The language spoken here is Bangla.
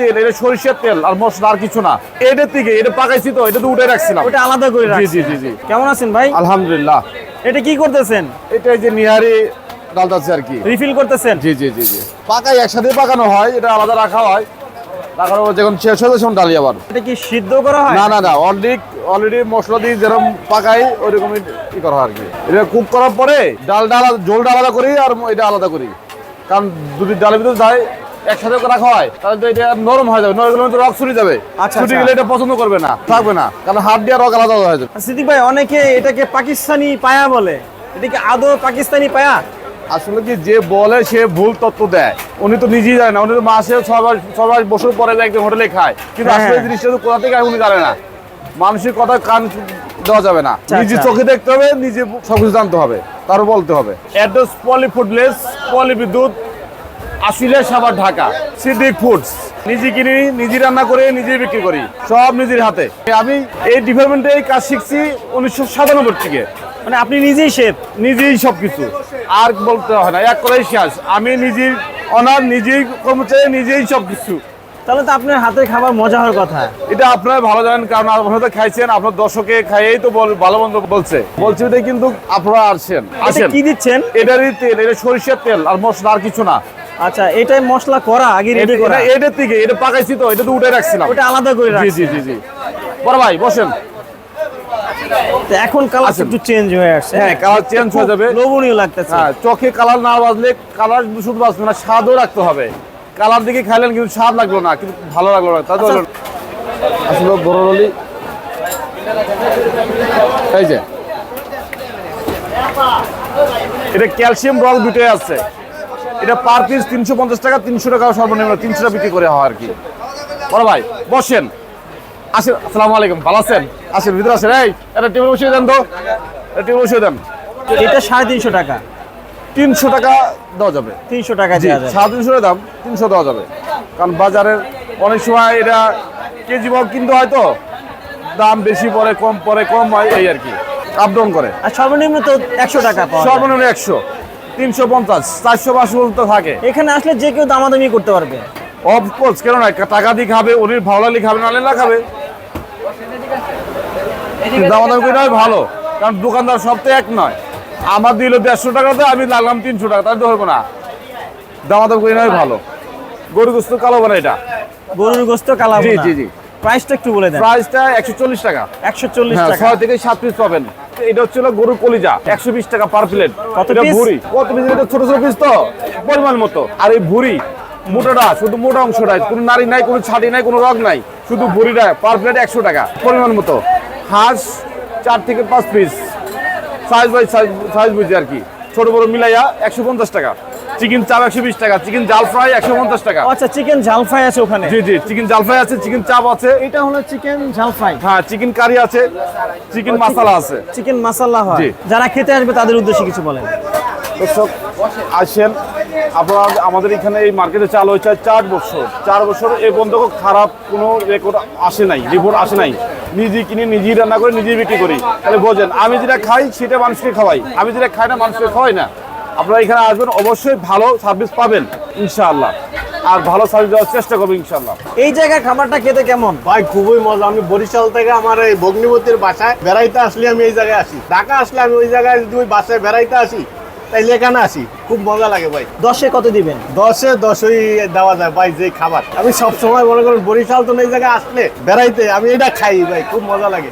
তেল এটা সরিষার তেল আর মশলা আর কিছু না। থেকে এটা পাকাইছি তো এটা তো উঠে রাখছিলাম। ওটা আলাদা করে জি জি জি জি। কেমন আছেন ভাই? আলহামদুলিল্লাহ। এটা কি করতেছেন? এটা যে নিহারি আর কি। রিফিল করতেছেন? জি জি জি জি। পাকাই একসাথে পাকানো হয় এটা আলাদা রাখা হয়। রাখার পর যখন শেষ হয়ে তখন ডালি আবার। এটা কি সিদ্ধ করা হয়? না না না অলরেডি অলরেডি মশলা দিয়ে যেরকম পাকাই ওইরকমই ই করা হয় আর কি। এটা কুক করার পরে ডাল ডাল ঝোলটা আলাদা করি আর এটা আলাদা করি। কারণ যদি ডালের ভিতরে যায় একসাথে রাখা হয় তাহলে তো এটা নরম হয়ে যাবে নরম হলে তো রক ছুটি যাবে। আচ্ছা, ছুটি আচ্ছা। গেলে এটা পছন্দ করবে না থাকবে না কারণ হাত দিয়ে রক আলাদা হয়ে যাবে। সিদ্দিক ভাই অনেকে এটাকে পাকিস্তানি পায়া বলে। এটা কি আদৌ পাকিস্তানি পায়া? আসলে কি যে বলে সে ভুল তত্ত্ব দেয়। উনি তো নিজেই জানে না উনি তো মাসে ছয় ছয় মাস বছর পরে একদম হোটেলে খায়। কিন্তু হ্যাঁ, আসলে। জিনিসটা তো কোথা থেকে উনি জানে না। মানুষের কথা কান দেওয়া যাবে না। আচ্ছা, নিজে। চোখে দেখতে হবে নিজে সবকিছু জানতে হবে তারও বলতে হবে। অ্যাড্রেস পলি ফুডলেস পলি বিদ্যুৎ আসিলে সাবার ঢাকা। সিদ্দিক ফুডস। নিজে কিনি নিজে রান্না করে নিজে বিক্রি করি। সব নিজের হাতে। আমি এই ডিপার্টমেন্টে কাজ শিখছি উনিশশো সাতানব্বই থেকে। মানে আপনি নিজেই শেফ নিজেই সবকিছু। আর বলতে হয় না এক করেই শেষ। আমি নিজেই অনার নিজেই কর্মচারী নিজেই সবকিছু। তাহলে তো আপনার হাতের খাবার মজা হওয়ার কথা। এটা আপনারা ভালো জানেন কারণ আপনারা তো খাইছেন আপনার দর্শকে খাইয়েই তো ভালো মন্দ বলছে। বলছে এটাই কিন্তু আপনারা আসছেন এটা আসেন। কি দিচ্ছেন? এটারই তেল এটা সরিষার তেল আর মশলা আর কিছু না। আচ্ছা এটাই মশলা করা আগে রেডি করা। এটা- থেকে এটা পাকাইছি তো এটা তো উঠে রাখছিলাম ওটা আলাদা করে জি জি জি জি। বড় ভাই বসেন। এখন কালার একটু চেঞ্জ হয়ে আসছে হ্যাঁ কালার চেঞ্জ হয়ে যাবে। লোভনীয় লাগতেছে। হ্যাঁ চোখে কালার না বাজলে কালার শুধু বাজবে না স্বাদও রাখতে হবে। কালার দিকে খাইলেন কিন্তু স্বাদ লাগল না কিন্তু ভালো লাগল না। তা তো হলো আসলে বড় রলি। এই যে। এটা ক্যালসিয়াম রক দুটোই আছে। এটা পার পিস তিনশো পঞ্চাশ টাকা তিনশো টাকা সর্বনিম্ন তিনশো টাকা বিক্রি করে হয় আর কি। বড় ভাই বসেন। আসেন আসসালামু আলাইকুম ভালো আছেন? আসেন ভিতরে আসেন। এই একটা টেবিল বসিয়ে দেন তো। একটা টেবিল বসিয়ে দেন। এটা সাড়ে তিনশো টাকা। তিনশো টাকা দেওয়া যাবে। তিনশো টাকা সাড়ে তিনশো দাম তিনশো দেওয়া যাবে। কারণ বাজারের অনেক সময় এটা কেজি ভাগ কিনতে হয় তো। দাম বেশি পরে কম পরে কম হয় এই আর কি। আপ ডাউন করে। আর সর্বনিম্ন তো একশো টাকা সর্বনিম্ন একশো। তিনশো পঞ্চাশ চারশো পাঁচশো পর্যন্ত থাকে। এখানে আসলে যে কেউ দামাদামি করতে পারবে। অফকোর্স কেন না টাকা দিয়ে খাবে উনি ভালো লাগলে খাবে নাহলে না খাবে। দাম দাম করে ভালো কারণ দোকানদার সব তো এক নয়। আমার দিল দেড়শো টাকাতে আমি লাগলাম তিনশো টাকা তাই ধরবো না। দামাদাম করে নয় ভালো। গরু গোস্ত কালো বানা এটা। গরুর গোস্ত কালো জি, জি, জি। প্রাইসটা একটু বলে দেন। প্রাইসটা একশো চল্লিশ টাকা। একশো চল্লিশ হ্যাঁ টাকা। ছয় থেকে সাত পিস পাবেন। এটা হচ্ছে গরুর কলিজা একশো বিশ টাকা পার প্লেট কত এটা ভুড়ি। কত পিস এটা ছোট ছোট পিস তো? পরিমাণ মতো। আর এই ভুড়ি মোটাটা শুধু মোটা অংশটা কোনো নারী নাই কোনো ছাড়ি নাই কোনো রগ নাই। শুধু ভুড়িটা পার প্লেট একশো টাকা পরিমাণ মতো। হাঁস চার থেকে পাঁচ piece size by size size বুঝি আর কি। ছোট বড় মিলাইয়া একশো পঞ্চাশ টাকা। চিকেন চাপ একশো বিশ টাকা চিকেন জাল ফ্রাই একশো পঞ্চাশ টাকা। আচ্ছা চিকেন ঝাল ফ্রাই আছে ওখানে? জি জি চিকেন জাল ফ্রাই আছে চিকেন চাপ আছে। এটা হলো চিকেন ঝাল ফ্রাই হ্যাঁ চিকেন কারি আছে চিকেন মশলা আছে। চিকেন মাসাল্লা হয়। যারা খেতে আসবে তাদের উদ্দেশ্যে কিছু বলেন। দর্শক আসেন। আপনারা আমাদের এখানে এই মার্কেটে চাল হয়েছে চার বছর। চার বছর এই পর্যন্ত খারাপ কোনো রেকর্ড আসে নাই রিপোর্ট আসে নাই। নিজে কিনে নিজেই রান্না করে নিজেই বিক্রি করি। তাহলে বোঝেন আমি যেটা খাই সেটা মানুষকে খাওয়াই। আমি যেটা খাই না মানুষকে খাওয়াই না। আপনারা এখানে আসবেন অবশ্যই ভালো সার্ভিস পাবেন ইনশাআল্লাহ। আর ভালো সার্ভিস দেওয়ার চেষ্টা করব ইনশাআল্লাহ। এই জায়গায় খাবারটা খেতে কেমন? ভাই খুবই মজা। আমি বরিশাল থেকে আমার এই ভগ্নিপতির বাসায় বেড়াইতে আসলে আমি এই জায়গায় আসি। ঢাকা আসলে আমি ওই জায়গায় যদি ওই বাসায় বেড়াইতে আসি তাইলে এখানে আসি। খুব মজা লাগে ভাই। দশে কত দিবেন? দশে দশই দেওয়া যায় ভাই যে খাবার। আমি সবসময় মনে করেন বরিশাল তো এই জায়গায় আসলে বেড়াইতে আমি এটা খাই ভাই খুব মজা লাগে।